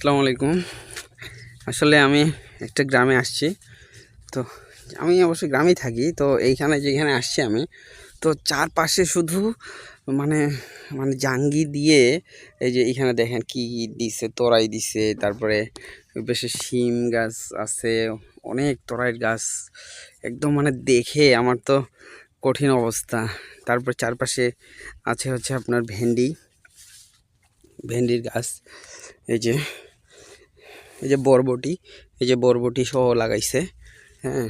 আসসালামু আলাইকুম। আসলে আমি একটা গ্রামে আসছি। তো আমি অবশ্যই গ্রামেই থাকি, তো এইখানে যেখানে আসছি আমি, তো চারপাশে শুধু মানে মানে জাঙ্গি দিয়ে এই যে এখানে দেখেন কি কি দিছে, তরাই দিছে, তারপরে বেশি শিম গাছ আছে, অনেক তরাইয়ের গাছ। একদম মানে দেখে আমার তো কঠিন অবস্থা। তারপর চারপাশে আছে হচ্ছে আপনার ভেন্ডি, ভেন্ডির গাছ, এই যে এই যে বরবটি, এই যে বরবটি সহ লাগাইছে হ্যাঁ?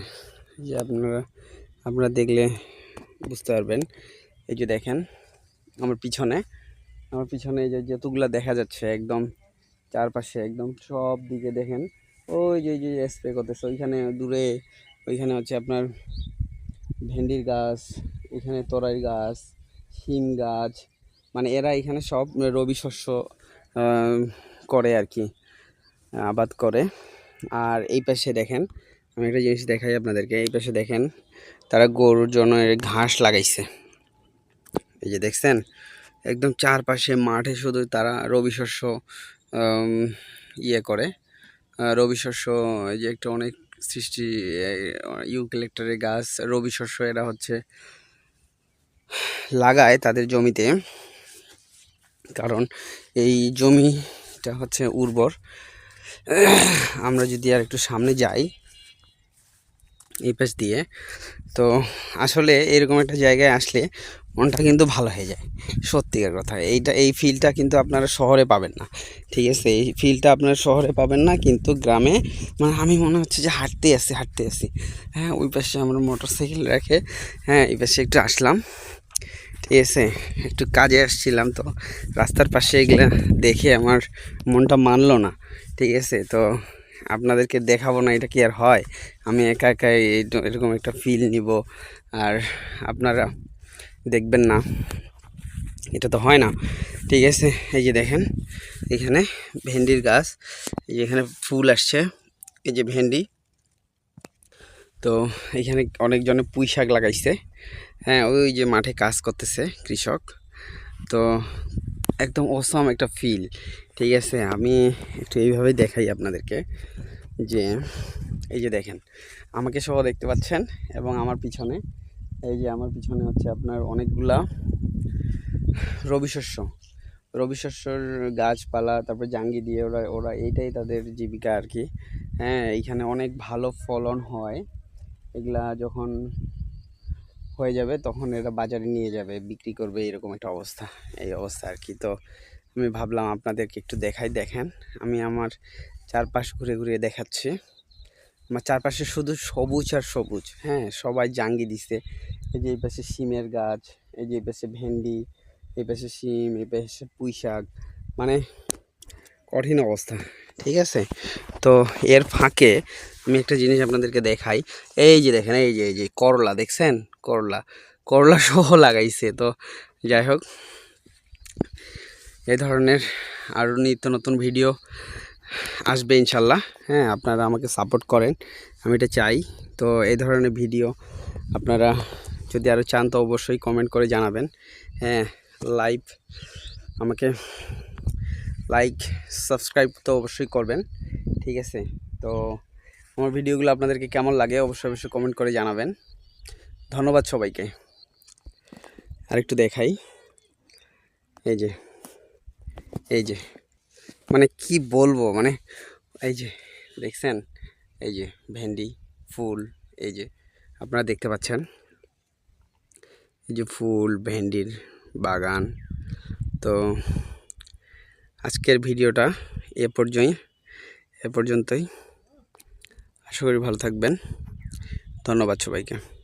যে আপনারা আপনারা দেখলে বুঝতে পারবেন। এই যে দেখেন, আমার পিছনে আমার পিছনে এই যে যতগুলা দেখা যাচ্ছে একদম চারপাশে, একদম সব দিকে দেখেন। ওই যে যে স্প্রে করতেছে, ওইখানে দূরে, ওইখানে হচ্ছে আপনার ভেন্ডির গাছ, এখানে তরাই গাছ, শিম গাছ মানে এরা এখানে সব রবি শস্য করে আর কি। আবাদ করে। আর এই পাশে দেখেন, আমি একটা জিনিস দেখাই আপনাদেরকে। এই পাশে দেখেন, তারা গরুর জন্য ঘাস লাগাইছে। এই যে দেখছেন, একদম চারপাশে মাঠে শুধু তারা রবি শস্য ইয়ে করে। রবি শস্য, এই যে একটা অনেক সৃষ্টি ইউক্যালেক্টারের গাছ, রবি শস্য এরা হচ্ছে লাগায় তাদের জমিতে। কারণ এই জমিটা হচ্ছে উর্বর। আমরা যদি আর একটু সামনে যাই, এই পাশ দিয়ে, তো আসলে এরকম একটা জায়গায় আসলে মনটা কিন্তু ভালো হয়ে যায়, সত্যিকার কথা। এইটা, এই ফিলটা কিন্তু আপনারা শহরে পাবেন না, ঠিক আছে? এই ফিলটা আপনারা শহরে পাবেন না, কিন্তু গ্রামে মানে আমি মনে হচ্ছে যে হাঁটতে আসি হাঁটতে আসি। হ্যাঁ ওই পাশে আমরা মোটর সাইকেল রেখে হ্যাঁ এই পাশে একটু আসলাম। ঠিক আছে একটু কাজে আসছিলাম তো, রাস্তার পাশে এগুলো দেখে আমার মনটা মানলো না, ঠিক আছে? তো আপনাদেরকে দেখাবো না এটা কি আর হয়। আমি একা একা এরকম একটা ফিল নিব, আর আপনারা দেখবেন না, এটা তো হয় না, ঠিক আছে? এই যে দেখেন, এখানে ভেন্ডির গাছ, এই যে এখানে ফুল আসছে, এই যে ভেন্ডি তো এখানে অনেকজনে পুঁই শাক লাগাইছে। হ্যাঁ ওই যে মাঠে কাজ করতেছে কৃষক। তো একদম অসম একটা ফিল ঠিক আছে? আমি একটু এইভাবেই দেখাই আপনাদেরকে যে, এই যে দেখেন, আমাকে সহ দেখতে পাচ্ছেন এবং আমার পিছনে, এই যে আমার পিছনে হচ্ছে আপনার অনেকগুলা রবি শস্য। রবি শস্যর গাছপালা, তারপর জাঙ্গি দিয়ে ওরা ওরা এইটাই তাদের জীবিকা আর কি। হ্যাঁ এইখানে অনেক ভালো ফলন হয়। এগুলা যখন হয়ে যাবে তখন এরা বাজারে নিয়ে যাবে, বিক্রি করবে, এরকম একটা অবস্থা, এই অবস্থা আর কি। তো আমি ভাবলাম আপনাদেরকে একটু দেখাই, দেখেন, আমি আমার চারপাশ ঘুরে ঘুরে দেখাচ্ছি। আমার চারপাশে শুধু সবুজ আর সবুজ হ্যাঁ সবাই জাঙ্গি দিছে। এই যে এই পাশে শিমের গাছ, এই যে এই পাশে ভেন্ডি, এই পাশে শিম এই পাশে পুঁই শাক মানে কঠিন অবস্থা, ঠিক আছে? তো এর ফাঁকে আমি একটা জিনিস আপনাদেরকে দেখাই। এই যে দেখেন, এই যে এই যে, করলা দেখছেন? করলা। করলা সহ লাগাইছে, তো যাই হোক। এই ধরনের আরও নিত্য নতুন ভিডিও আসবে ইনশাল্লাহ। হ্যাঁ আপনারা আমাকে সাপোর্ট করেন, আমি এটা চাই। তো এই ধরনের ভিডিও আপনারা যদি আরও চান, তো অবশ্যই কমেন্ট করে জানাবেন। হ্যাঁ লাইভ আমাকে লাইক সাবস্ক্রাইব তো অবশ্যই করবেন। ঠিক আছে? তো আমার ভিডিওগুলো আপনাদেরকে কেমন লাগে অবশ্যই অবশ্যই কমেন্ট করে জানাবেন। ধন্যবাদ সবাইকে। আরেকটু দেখাই। এই যে এই যে মানে কি বলব মানে এই যে, দেখছেন? এই যে, ভেন্ডি, ফুল, এই যে, আপনারা দেখতে পাচ্ছেন? এই যে ফুল, ভেন্ডির বাগান। তো আজকের ভিডিওটা এ পর্যন্ত এ পর্যন্তই। আশা করি ভালো থাকবেন। ধন্যবাদ সবাইকে।